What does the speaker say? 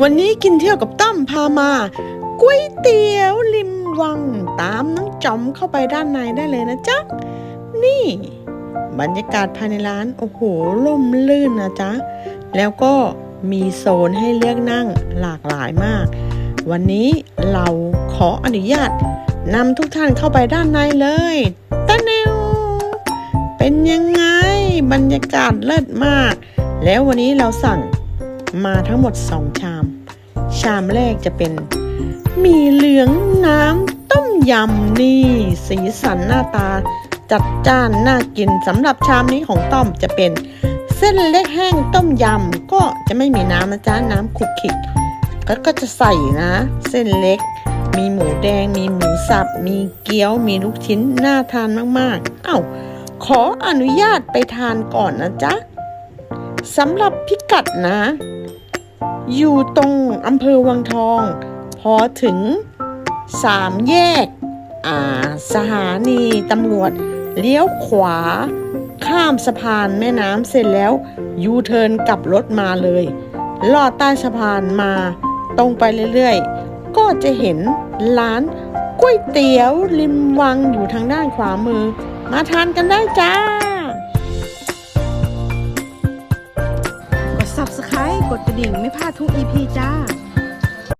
วันนี้กินเที่ยวกับตั้มพามาก๋วยเตี๋ยวริมวัง ตามน้องจอมเข้าไปด้านในได้เลยนะจ๊ะ นี่ บรรยากาศภายในร้าน โอ้โหร่มลื่นนะจ๊ะ แล้วก็มีโซนให้เลือกนั่งหลากหลายมาก วันนี้เราขออนุญาตนำทุกท่านเข้าไปด้านในเลยตะเนวเป็นยังไง บรรยากาศเลิศมาก แล้ววันนี้เราสั่ง มาทั้งหมด 2 ชาม ชามแรกจะเป็นมีเหลืองน้ำต้มยำนี่ สีสันหน้าตา จัดจ้านน่ากินสำหรับชามนี้ของต้อมจะเป็น เส้นเล็กแห้งต้มยำก็จะไม่มีน้ำนะจ๊ะน้ำขุกขิกก็ก็จะใส่นะ เส้นเล็ก มีหมูแดง มีหมูสับ มีเกี๊ยว มีลูกชิ้นน่าทานมากๆ เอ้าขออนุญาตไปทานก่อนนะจ๊ะ สำหรับพิกัดนะ อยู่ตรงอำเภอวังทอง พอถึงสามแยก อ่า สถานีตำรวจ เลี้ยวขวา ข้ามสะพานแม่น้ำเสร็จแล้ว ยูเทิร์นกลับรถมาเลย ลอดใต้สะพานมาตรงไปเรื่อยๆ ก็จะเห็นร้านก๋วยเตี๋ยวริมวังอยู่ทางด้านขวามือ มาทานกันได้จ้า กดกระดิ่งไม่พลาดทุกอีพีจ้า